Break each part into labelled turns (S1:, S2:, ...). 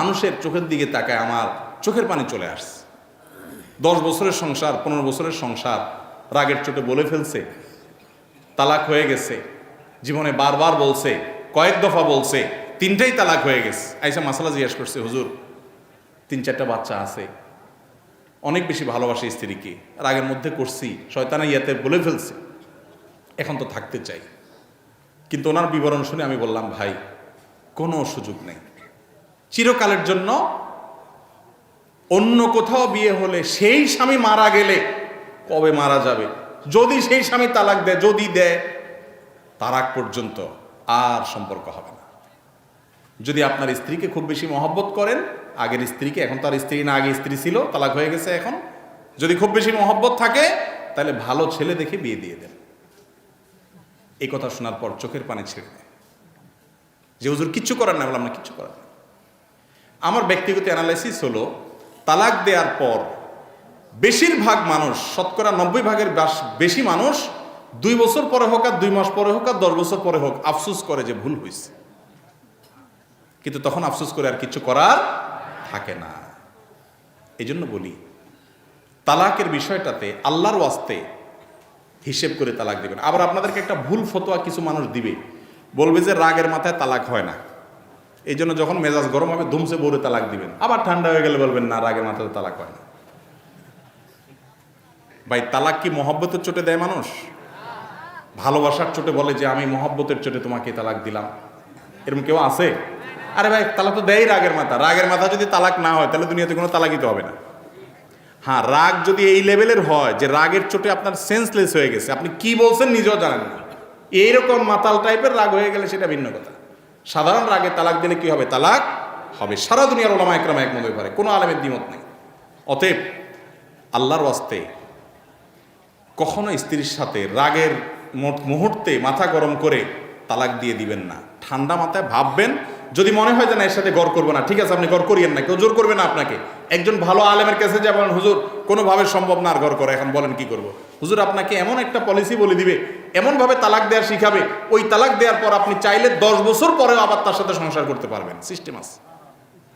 S1: মানুষের চোখের দিকে তাকায় আমার চোখের পানি চলে আসছে। দশ বছরের সংসার, পনেরো বছরের সংসার রাগের চোটে বলে ফেলছে, তালাক হয়ে গেছে, জীবনে বারবার বলছে, কয়েক দফা বলছে, তিনটাই তালাক হয়ে গেছে। আইসা মাসালা জিজ্ঞেস করছে, হুজুর, তিন চারটা বাচ্চা আছে, অনেক বেশি ভালোবাসি স্ত্রীকে, রাগের মধ্যে করছি শয়তানা ইয়াতে বলে ফেলছে, এখন তো থাকতে চাই। কিন্তু ওনার বিবরণ শুনে আমি বললাম, ভাই, কোনো সুযোগ নেই। চিরকালের জন্য অন্য কোথাও বিয়ে হলে সেই স্বামী মারা গেলে কবে মারা যাবে? যদি সেই স্বামী তালাক দেয়, যদি দেয় তারাক পর্যন্ত আর সম্পর্ক হবে না। যদি আপনার স্ত্রীকে খুব বেশি মহব্বত করেন, আগের স্ত্রীকে, এখন তার স্ত্রী না, আগে স্ত্রী ছিল, তালাক হয়ে গেছে এখন। যদি খুব বেশি মহব্বত থাকে, তাহলে ভালো ছেলে দেখে বিয়ে দিয়ে দেন। এই কথা শোনার পর চোখের পানি ছেড়ে দেয়। যে হুজুর কিচ্ছু করার না বললাম না কিচ্ছু করার না আমার ব্যক্তিগত অ্যানালাইসিস হলো, তালাক দেওয়ার পর বেশিরভাগ মানুষ, শতকরা নব্বই ভাগের বেশি মানুষ দুই বছর পরে হোক আর দুই মাস পরে হোক আর দশ বছর পরে হোক আফসোস করে যে ভুল হয়েছে কিন্তু তখন আফসোস করে আর কিছু করার থাকে না। এই জন্য বলি, তালাকের বিষয়টাতে আল্লাহর ওয়াস্তে হিসেব করে তালাক দিবেন। আবার আপনাদেরকে একটা ভুল ফতোয়া কিছু মানুষ দিবে। বলবে যে রাগের মাথায় তালাক হয় না। এই জন্য যখন মেজাজ গরম হবে ধুমসে বউরে তালাক দিবেন। আবার ঠান্ডা হয়ে গেলে বলবেন, না, রাগের মাথায় তালাক হয় না। ভাই, তালাক কি মহব্বতের চোটে দেয় মানুষ? ভালোবাসার চোটে বলে যে, আমি মহব্বতের চোটে তোমাকে তালাক দিলাম। এরকম কেউ আছে? আরে ভাই, তালাক তো দেয় রাগের মাথা। রাগের মাথা যদি তালাক না হয়, তাহলে দুনিয়াতে কোনো তালাকই তো হবে না। হ্যাঁ রাগ যদি এই লেভেলের হয় যে, রাগের চোটে আপনার সেন্সলেস হয়ে গেছে, আপনি কি বলছেন নিজেও জানেন না। এইরকম মাতাল টাইপের রাগ হয়ে গেলে সেটা ভিন্ন কথা। সাধারণ রাগে তালাক দিলে কি হবে? তালাক হবে। সারা দুনিয়ার ওলামা একরাম একমত হয়ে পারে। কোনো আলেমের দ্বিমত নেই। অতএব আল্লাহর ওয়াস্তে কখনো স্ত্রীর সাথে রাগের মুহূর্তে মাথা গরম করে তালাক দিয়ে দিবেন না। ঠান্ডা মাথায় ভাববেন যদি মনে হয় যে না, এর সাথে গড় করব না, ঠিক আছে, আপনি গড় করিয়েন না, কেউ জোর করবে না আপনাকে। একজন ভালো আলেমের কাছে যা বলেন, হুজুর, কোনোভাবে সম্ভব না আর গড় করে, এখন বলেন কি করব? হুজুর, আপনাকে এমন একটা পলিসি বলে দিবে, এমনভাবে তালাক দেওয়া শিখাবে, ওই তালাক দেওয়ার পর আপনি চাইলে দশ বছর পরেও আবার তার সাথে সংসার করতে পারবেন সিস্টেম আছে।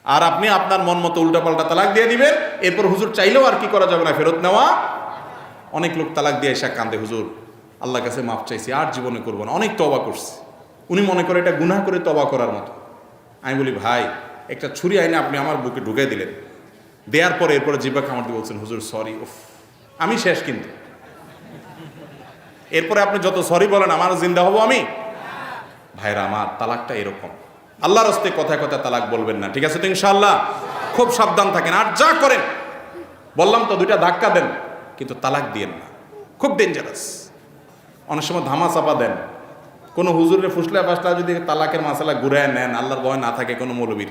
S1: আর আপনি আপনার মন মতো উল্টাপাল্টা তালাক দিয়ে দিবেন, এরপর হুজুর চাইলেও আর কি করা যাবে না, ফেরত নেওয়া। অনেক লোক তালাক দিয়ে এসে কান্দে হুজুর, আল্লাহর কাছে মাপ চাইছি, আর জীবনে করব না। অনেক তবা করছে। উনি মনে করে এটা গুনাহ করে তবা করার মতো। আমি বলি, ভাই, একটা ছুরি আইনে আপনি আমার বুকে ঢুকে দিলেন। দেওয়ার পরে এরপরে জিব্বা খামার দিয়ে বলছেন, হুজুর সরি উফ, আমি শেষ কিন্তু। এরপরে আপনি যত সরি বলেন, আমার জিন্দা হব আমি? ভাইরা, আমার তালাকটা এরকম। আল্লাহর হস্তে কথায় কথায় তালাক বলবেন না, ঠিক আছে তো ইনশাল্লাহ খুব সাবধান থাকেন, আর যা করেন, বললাম তো দুইটা ধাক্কা দেন, কিন্তু তালাক দিয়েন না। খুব ডেঞ্জারাস অনেক সময় ধামা চাপা দেন। কোনো হুজুরের ফুসলা ফাসলা যদি তালাকের মাসালা ঘুরায় নেন, আল্লাহর ভয় না থাকে কোনো মৌলবীর।